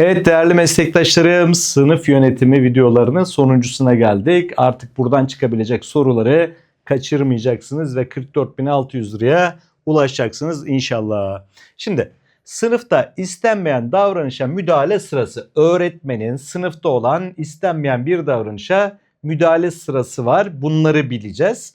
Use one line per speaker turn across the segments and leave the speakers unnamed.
Evet değerli meslektaşlarım sınıf yönetimi videolarının sonuncusuna geldik. Artık buradan çıkabilecek soruları kaçırmayacaksınız ve 44.600 liraya ulaşacaksınız inşallah. Şimdi sınıfta istenmeyen davranışa müdahale sırası öğretmenin sınıfta olan istenmeyen bir davranışa müdahale sırası var. Bunları bileceğiz.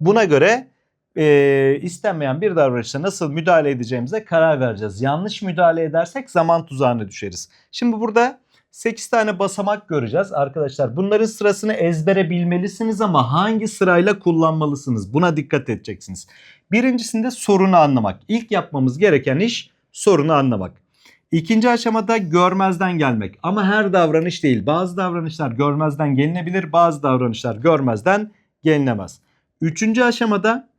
Buna göre e, istenmeyen bir davranışa nasıl müdahale edeceğimize karar vereceğiz. Yanlış müdahale edersek zaman tuzağına düşeriz. Şimdi burada 8 tane basamak göreceğiz arkadaşlar. Bunların sırasını ezbere bilmelisiniz ama hangi sırayla kullanmalısınız? Buna dikkat edeceksiniz. Birincisinde sorunu anlamak. İlk yapmamız gereken iş sorunu anlamak. İkinci aşamada görmezden gelmek. Ama her davranış değil. Bazı davranışlar görmezden gelinebilir, bazı davranışlar görmezden gelinemez. Üçüncü aşamada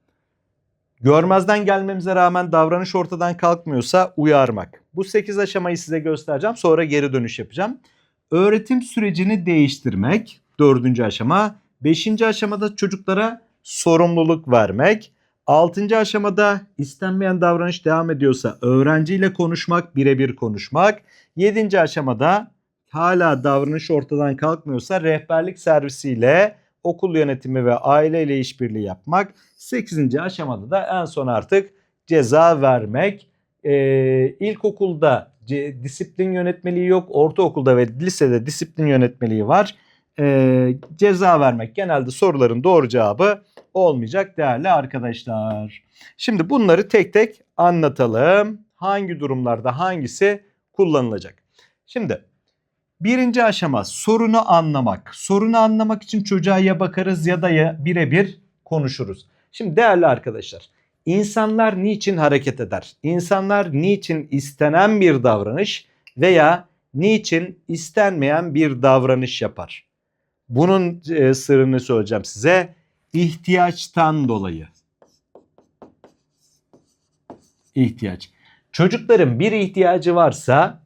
görmezden gelmemize rağmen davranış ortadan kalkmıyorsa uyarmak. Bu 8 aşamayı size göstereceğim. Sonra geri dönüş yapacağım. Öğretim sürecini değiştirmek. Dördüncü aşama. Beşinci aşamada çocuklara sorumluluk vermek. Altıncı aşamada istenmeyen davranış devam ediyorsa öğrenciyle konuşmak, birebir konuşmak. Yedinci aşamada hala davranış ortadan kalkmıyorsa rehberlik servisiyle okul yönetimi ve aileyle işbirliği yapmak. 8. aşamada da en son artık ceza vermek. Ee, ilkokulda disiplin yönetmeliği yok. Ortaokulda ve lisede disiplin yönetmeliği var. Ee, ceza vermek genelde soruların doğru cevabı olmayacak değerli arkadaşlar. Şimdi bunları tek tek anlatalım. Hangi durumlarda hangisi kullanılacak? Şimdi Birinci aşama sorunu anlamak. Sorunu anlamak için çocuğa ya bakarız ya da ya birebir konuşuruz. Şimdi değerli arkadaşlar, insanlar niçin hareket eder? İnsanlar niçin istenen bir davranış veya niçin istenmeyen bir davranış yapar? Bunun e, sırrını söyleyeceğim size. İhtiyaçtan dolayı. İhtiyaç. Çocukların bir ihtiyacı varsa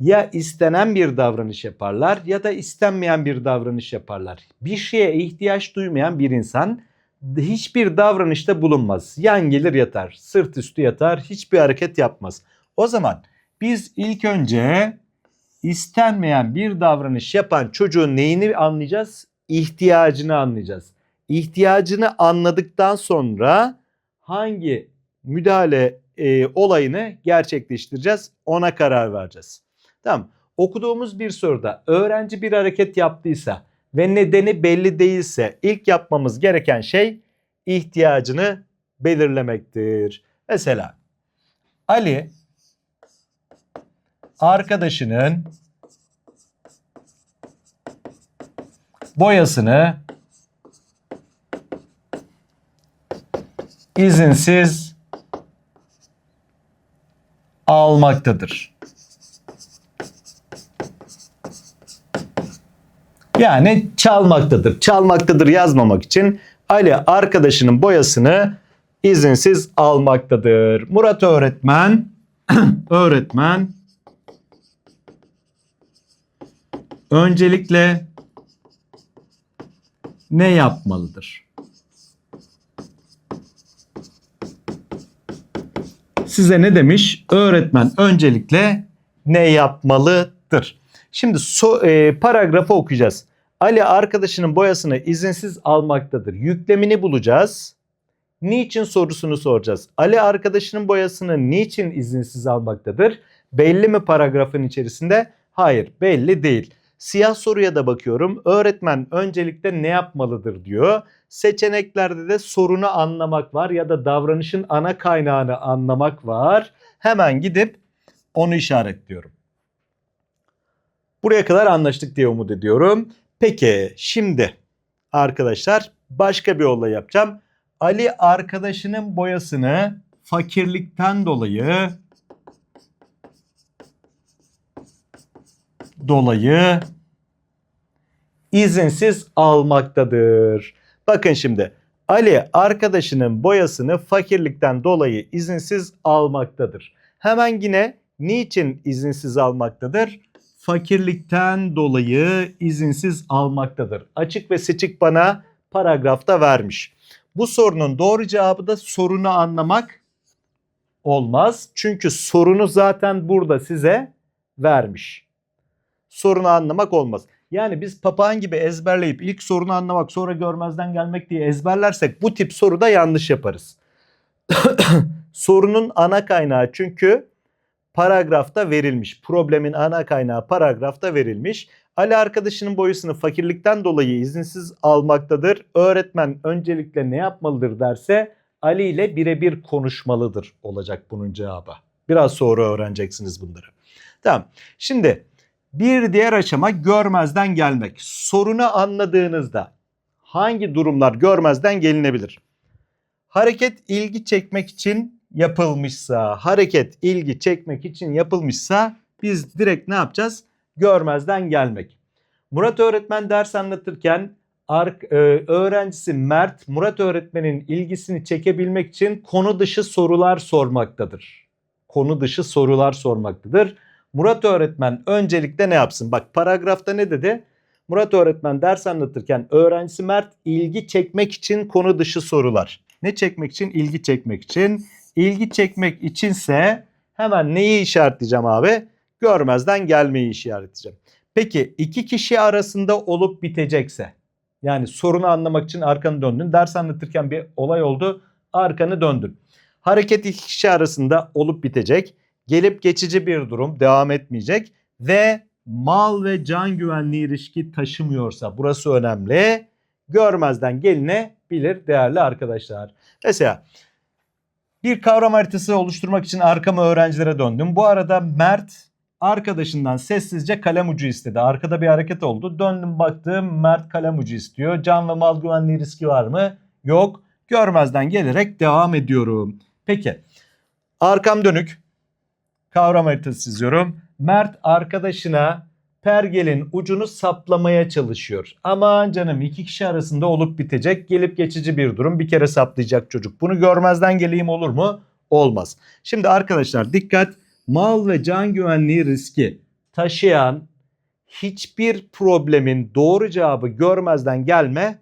ya istenen bir davranış yaparlar ya da istenmeyen bir davranış yaparlar. Bir şeye ihtiyaç duymayan bir insan hiçbir davranışta bulunmaz. Yan gelir yatar, sırt üstü yatar, hiçbir hareket yapmaz. O zaman biz ilk önce istenmeyen bir davranış yapan çocuğun neyini anlayacağız? İhtiyacını anlayacağız. İhtiyacını anladıktan sonra hangi müdahale e, olayını gerçekleştireceğiz ona karar vereceğiz. Tamam. Okuduğumuz bir soruda öğrenci bir hareket yaptıysa ve nedeni belli değilse ilk yapmamız gereken şey ihtiyacını belirlemektir. Mesela Ali arkadaşının boyasını izinsiz almaktadır. Yani çalmaktadır. Çalmaktadır yazmamak için Ali arkadaşının boyasını izinsiz almaktadır. Murat öğretmen öğretmen öncelikle ne yapmalıdır? Size ne demiş? Öğretmen öncelikle ne yapmalıdır? Şimdi so, e, paragrafı okuyacağız. Ali arkadaşının boyasını izinsiz almaktadır. Yüklemini bulacağız. Niçin sorusunu soracağız. Ali arkadaşının boyasını niçin izinsiz almaktadır? Belli mi paragrafın içerisinde? Hayır, belli değil. Siyah soruya da bakıyorum. Öğretmen öncelikle ne yapmalıdır diyor. Seçeneklerde de sorunu anlamak var ya da davranışın ana kaynağını anlamak var. Hemen gidip onu işaretliyorum. Buraya kadar anlaştık diye umut ediyorum. Peki şimdi arkadaşlar başka bir olay yapacağım. Ali arkadaşının boyasını fakirlikten dolayı dolayı izinsiz almaktadır. Bakın şimdi Ali arkadaşının boyasını fakirlikten dolayı izinsiz almaktadır. Hemen yine niçin izinsiz almaktadır? Fakirlikten dolayı izinsiz almaktadır. Açık ve seçik bana paragrafta vermiş. Bu sorunun doğru cevabı da sorunu anlamak olmaz. Çünkü sorunu zaten burada size vermiş. sorunu anlamak olmaz. Yani biz papağan gibi ezberleyip ilk sorunu anlamak sonra görmezden gelmek diye ezberlersek bu tip soruda yanlış yaparız. Sorunun ana kaynağı çünkü paragrafta verilmiş. Problemin ana kaynağı paragrafta verilmiş. Ali arkadaşının boyasını fakirlikten dolayı izinsiz almaktadır. Öğretmen öncelikle ne yapmalıdır derse Ali ile birebir konuşmalıdır olacak bunun cevabı. Biraz sonra öğreneceksiniz bunları. Tamam. Şimdi bir diğer aşama görmezden gelmek. Sorunu anladığınızda hangi durumlar görmezden gelinebilir? Hareket ilgi çekmek için yapılmışsa, hareket ilgi çekmek için yapılmışsa biz direkt ne yapacağız? Görmezden gelmek. Murat öğretmen ders anlatırken e, öğrencisi Mert Murat öğretmenin ilgisini çekebilmek için konu dışı sorular sormaktadır. Konu dışı sorular sormaktadır. Murat öğretmen öncelikle ne yapsın? Bak paragrafta ne dedi? Murat öğretmen ders anlatırken öğrencisi Mert ilgi çekmek için konu dışı sorular. Ne çekmek için? İlgi çekmek için. İlgi çekmek içinse hemen neyi işaretleyeceğim abi? Görmezden gelmeyi işaretleyeceğim. Peki iki kişi arasında olup bitecekse yani sorunu anlamak için arkanı döndün. Ders anlatırken bir olay oldu. Arkanı döndün. Hareket iki kişi arasında olup bitecek. Gelip geçici bir durum devam etmeyecek. Ve mal ve can güvenliği ilişki taşımıyorsa burası önemli. Görmezden gelinebilir değerli arkadaşlar. Mesela bir kavram haritası oluşturmak için arkamı öğrencilere döndüm. Bu arada Mert arkadaşından sessizce kalem ucu istedi. Arkada bir hareket oldu. Döndüm baktım Mert kalem ucu istiyor. Can ve mal güvenliği riski var mı? Yok. Görmezden gelerek devam ediyorum. Peki. Arkam dönük. Kavram haritası çiziyorum. Mert arkadaşına pergelin ucunu saplamaya çalışıyor. Aman canım iki kişi arasında olup bitecek gelip geçici bir durum bir kere saplayacak çocuk. Bunu görmezden geleyim olur mu? Olmaz. Şimdi arkadaşlar dikkat mal ve can güvenliği riski taşıyan hiçbir problemin doğru cevabı görmezden gelme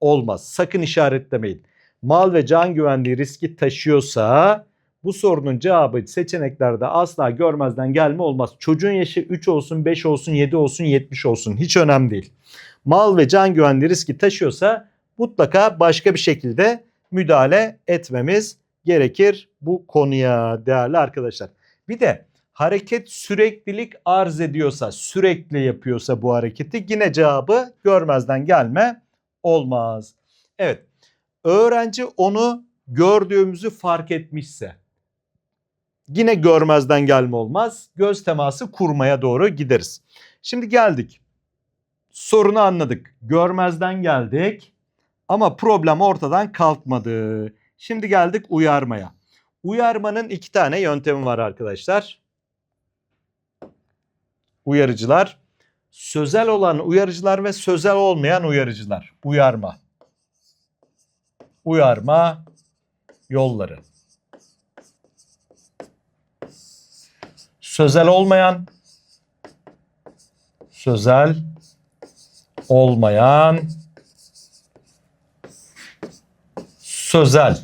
olmaz. Sakın işaretlemeyin. Mal ve can güvenliği riski taşıyorsa bu sorunun cevabı seçeneklerde asla görmezden gelme olmaz. Çocuğun yaşı 3 olsun, 5 olsun, 7 olsun, 70 olsun hiç önemli değil. Mal ve can güvenliği riski taşıyorsa mutlaka başka bir şekilde müdahale etmemiz gerekir bu konuya değerli arkadaşlar. Bir de hareket süreklilik arz ediyorsa, sürekli yapıyorsa bu hareketi yine cevabı görmezden gelme olmaz. Evet. Öğrenci onu gördüğümüzü fark etmişse yine görmezden gelme olmaz. Göz teması kurmaya doğru gideriz. Şimdi geldik. Sorunu anladık. Görmezden geldik. Ama problem ortadan kalkmadı. Şimdi geldik uyarmaya. Uyarmanın iki tane yöntemi var arkadaşlar. Uyarıcılar, sözel olan uyarıcılar ve sözel olmayan uyarıcılar. Uyarma. Uyarma yolları. Sözel olmayan, sözel olmayan, sözel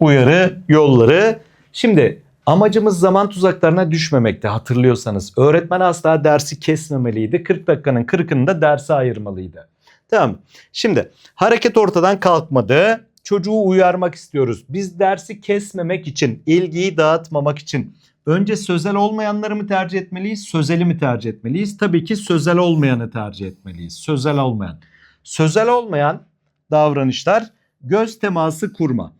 uyarı yolları. Şimdi amacımız zaman tuzaklarına düşmemekte hatırlıyorsanız. Öğretmen asla dersi kesmemeliydi. 40 dakikanın 40'ını da derse ayırmalıydı. Tamam. Şimdi hareket ortadan kalkmadı. Çocuğu uyarmak istiyoruz. Biz dersi kesmemek için, ilgiyi dağıtmamak için önce sözel olmayanları mı tercih etmeliyiz, sözeli mi tercih etmeliyiz? Tabii ki sözel olmayanı tercih etmeliyiz. Sözel olmayan. Sözel olmayan davranışlar göz teması kurma.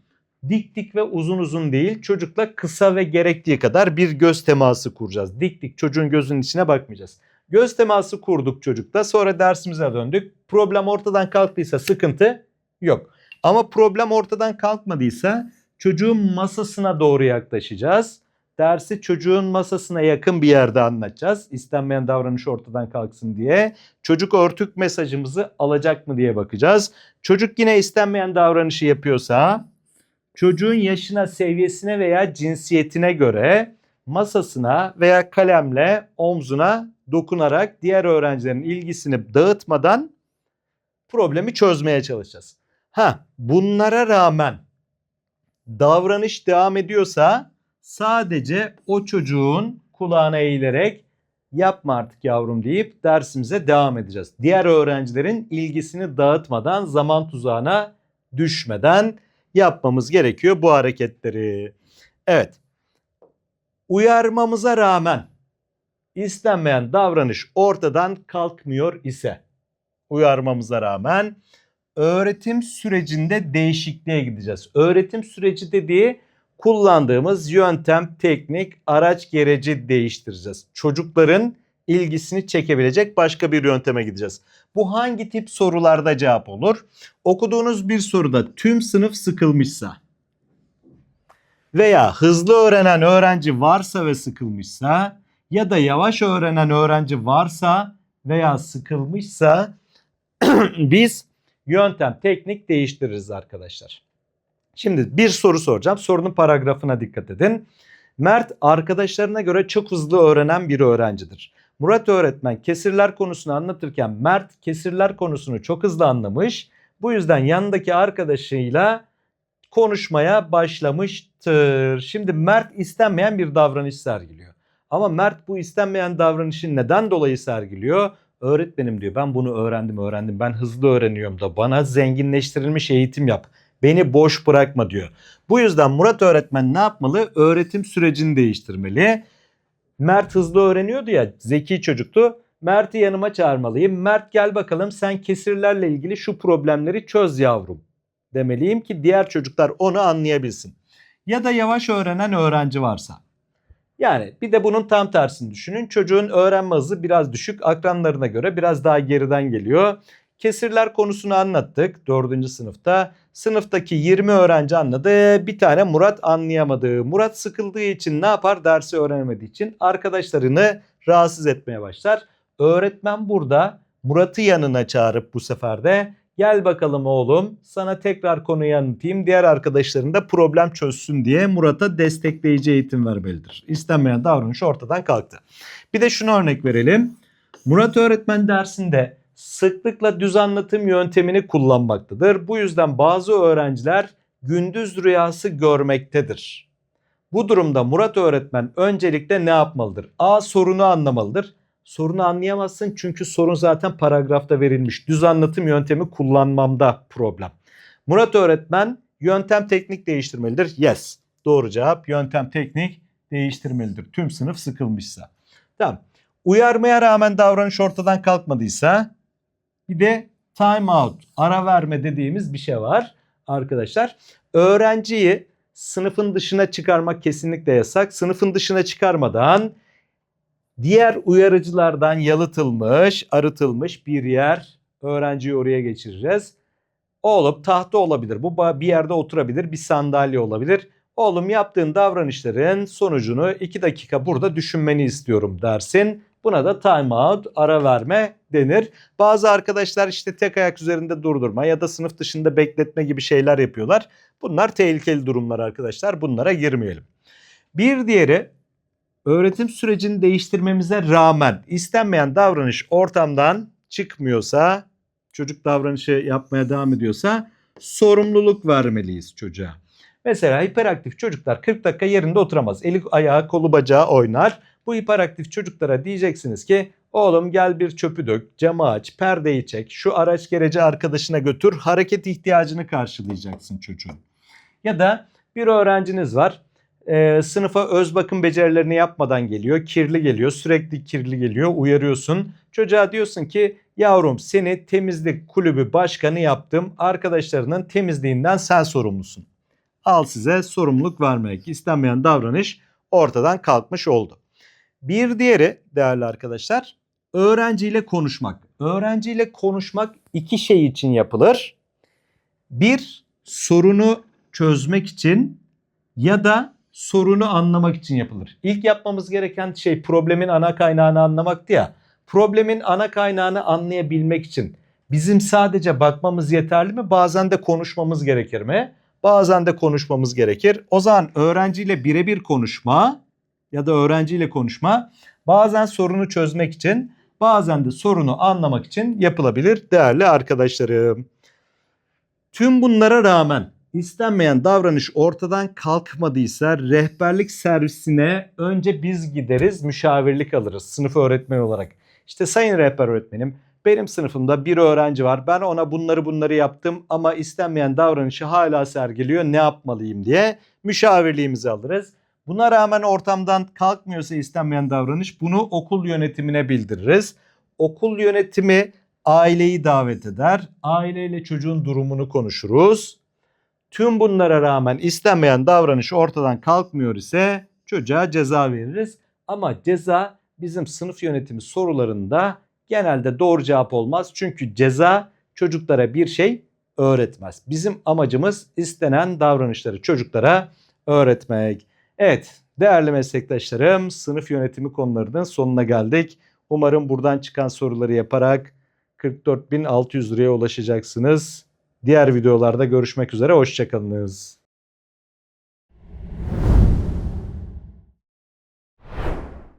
Dik dik ve uzun uzun değil çocukla kısa ve gerektiği kadar bir göz teması kuracağız. Dik dik çocuğun gözünün içine bakmayacağız. Göz teması kurduk çocukla sonra dersimize döndük. Problem ortadan kalktıysa sıkıntı yok. Ama problem ortadan kalkmadıysa çocuğun masasına doğru yaklaşacağız. Dersi çocuğun masasına yakın bir yerde anlatacağız. İstenmeyen davranış ortadan kalksın diye. Çocuk örtük mesajımızı alacak mı diye bakacağız. Çocuk yine istenmeyen davranışı yapıyorsa çocuğun yaşına, seviyesine veya cinsiyetine göre masasına veya kalemle omzuna dokunarak diğer öğrencilerin ilgisini dağıtmadan problemi çözmeye çalışacağız. Ha, bunlara rağmen davranış devam ediyorsa sadece o çocuğun kulağına eğilerek yapma artık yavrum deyip dersimize devam edeceğiz. Diğer öğrencilerin ilgisini dağıtmadan, zaman tuzağına düşmeden yapmamız gerekiyor bu hareketleri. Evet. Uyarmamıza rağmen istenmeyen davranış ortadan kalkmıyor ise uyarmamıza rağmen öğretim sürecinde değişikliğe gideceğiz. Öğretim süreci dediği kullandığımız yöntem, teknik, araç, gereci değiştireceğiz. Çocukların ilgisini çekebilecek başka bir yönteme gideceğiz. Bu hangi tip sorularda cevap olur? Okuduğunuz bir soruda tüm sınıf sıkılmışsa veya hızlı öğrenen öğrenci varsa ve sıkılmışsa ya da yavaş öğrenen öğrenci varsa veya sıkılmışsa biz yöntem, teknik değiştiririz arkadaşlar. Şimdi bir soru soracağım. Sorunun paragrafına dikkat edin. Mert arkadaşlarına göre çok hızlı öğrenen bir öğrencidir. Murat öğretmen kesirler konusunu anlatırken Mert kesirler konusunu çok hızlı anlamış. Bu yüzden yanındaki arkadaşıyla konuşmaya başlamıştır. Şimdi Mert istenmeyen bir davranış sergiliyor. Ama Mert bu istenmeyen davranışı neden dolayı sergiliyor? Öğretmenim diyor ben bunu öğrendim öğrendim ben hızlı öğreniyorum da bana zenginleştirilmiş eğitim yap. Beni boş bırakma diyor. Bu yüzden Murat öğretmen ne yapmalı? Öğretim sürecini değiştirmeli. Mert hızlı öğreniyordu ya zeki çocuktu. Mert'i yanıma çağırmalıyım. Mert gel bakalım sen kesirlerle ilgili şu problemleri çöz yavrum demeliyim ki diğer çocuklar onu anlayabilsin. Ya da yavaş öğrenen öğrenci varsa. Yani bir de bunun tam tersini düşünün. Çocuğun öğrenme hızı biraz düşük. Akranlarına göre biraz daha geriden geliyor. Kesirler konusunu anlattık 4. sınıfta. Sınıftaki 20 öğrenci anladı. Bir tane Murat anlayamadı. Murat sıkıldığı için ne yapar? Dersi öğrenemediği için arkadaşlarını rahatsız etmeye başlar. Öğretmen burada Murat'ı yanına çağırıp bu sefer de gel bakalım oğlum sana tekrar konuyu anlatayım. Diğer arkadaşların da problem çözsün diye Murat'a destekleyici eğitim vermelidir. İstenmeyen davranış ortadan kalktı. Bir de şunu örnek verelim. Murat öğretmen dersinde sıklıkla düz anlatım yöntemini kullanmaktadır. Bu yüzden bazı öğrenciler gündüz rüyası görmektedir. Bu durumda Murat öğretmen öncelikle ne yapmalıdır? A sorunu anlamalıdır. Sorunu anlayamazsın çünkü sorun zaten paragrafta verilmiş. Düz anlatım yöntemi kullanmamda problem. Murat öğretmen yöntem teknik değiştirmelidir. Yes. Doğru cevap yöntem teknik değiştirmelidir. Tüm sınıf sıkılmışsa. Tamam. Uyarmaya rağmen davranış ortadan kalkmadıysa bir de time out ara verme dediğimiz bir şey var arkadaşlar. Öğrenciyi sınıfın dışına çıkarmak kesinlikle yasak. Sınıfın dışına çıkarmadan diğer uyarıcılardan yalıtılmış, arıtılmış bir yer öğrenciyi oraya geçireceğiz. Oğlum tahta olabilir. Bu bir yerde oturabilir. Bir sandalye olabilir. Oğlum yaptığın davranışların sonucunu 2 dakika burada düşünmeni istiyorum dersin. Buna da time out, ara verme denir. Bazı arkadaşlar işte tek ayak üzerinde durdurma ya da sınıf dışında bekletme gibi şeyler yapıyorlar. Bunlar tehlikeli durumlar arkadaşlar. Bunlara girmeyelim. Bir diğeri öğretim sürecini değiştirmemize rağmen istenmeyen davranış ortamdan çıkmıyorsa, çocuk davranışı yapmaya devam ediyorsa sorumluluk vermeliyiz çocuğa. Mesela hiperaktif çocuklar 40 dakika yerinde oturamaz. Eli ayağı kolu bacağı oynar. Bu hiperaktif çocuklara diyeceksiniz ki oğlum gel bir çöpü dök, camı aç, perdeyi çek, şu araç gereci arkadaşına götür, hareket ihtiyacını karşılayacaksın çocuğun. Ya da bir öğrenciniz var e, sınıfa öz bakım becerilerini yapmadan geliyor, kirli geliyor, sürekli kirli geliyor, uyarıyorsun. Çocuğa diyorsun ki yavrum seni temizlik kulübü başkanı yaptım, arkadaşlarının temizliğinden sen sorumlusun. Al size sorumluluk vermek istenmeyen davranış ortadan kalkmış oldu. Bir diğeri değerli arkadaşlar öğrenciyle konuşmak. Öğrenciyle konuşmak iki şey için yapılır. Bir sorunu çözmek için ya da sorunu anlamak için yapılır. İlk yapmamız gereken şey problemin ana kaynağını anlamaktı ya. Problemin ana kaynağını anlayabilmek için bizim sadece bakmamız yeterli mi? Bazen de konuşmamız gerekir mi? Bazen de konuşmamız gerekir. O zaman öğrenciyle birebir konuşma ya da öğrenciyle konuşma bazen sorunu çözmek için bazen de sorunu anlamak için yapılabilir değerli arkadaşlarım. Tüm bunlara rağmen İstenmeyen davranış ortadan kalkmadıysa rehberlik servisine önce biz gideriz, müşavirlik alırız sınıf öğretmeni olarak. İşte sayın rehber öğretmenim benim sınıfımda bir öğrenci var. Ben ona bunları bunları yaptım ama istenmeyen davranışı hala sergiliyor. Ne yapmalıyım diye müşavirliğimizi alırız. Buna rağmen ortamdan kalkmıyorsa istenmeyen davranış bunu okul yönetimine bildiririz. Okul yönetimi aileyi davet eder. Aileyle çocuğun durumunu konuşuruz. Tüm bunlara rağmen istenmeyen davranış ortadan kalkmıyor ise çocuğa ceza veririz. Ama ceza bizim sınıf yönetimi sorularında genelde doğru cevap olmaz. Çünkü ceza çocuklara bir şey öğretmez. Bizim amacımız istenen davranışları çocuklara öğretmek. Evet değerli meslektaşlarım sınıf yönetimi konularının sonuna geldik. Umarım buradan çıkan soruları yaparak 44.600 liraya ulaşacaksınız. Diğer videolarda görüşmek üzere. Hoşçakalınız.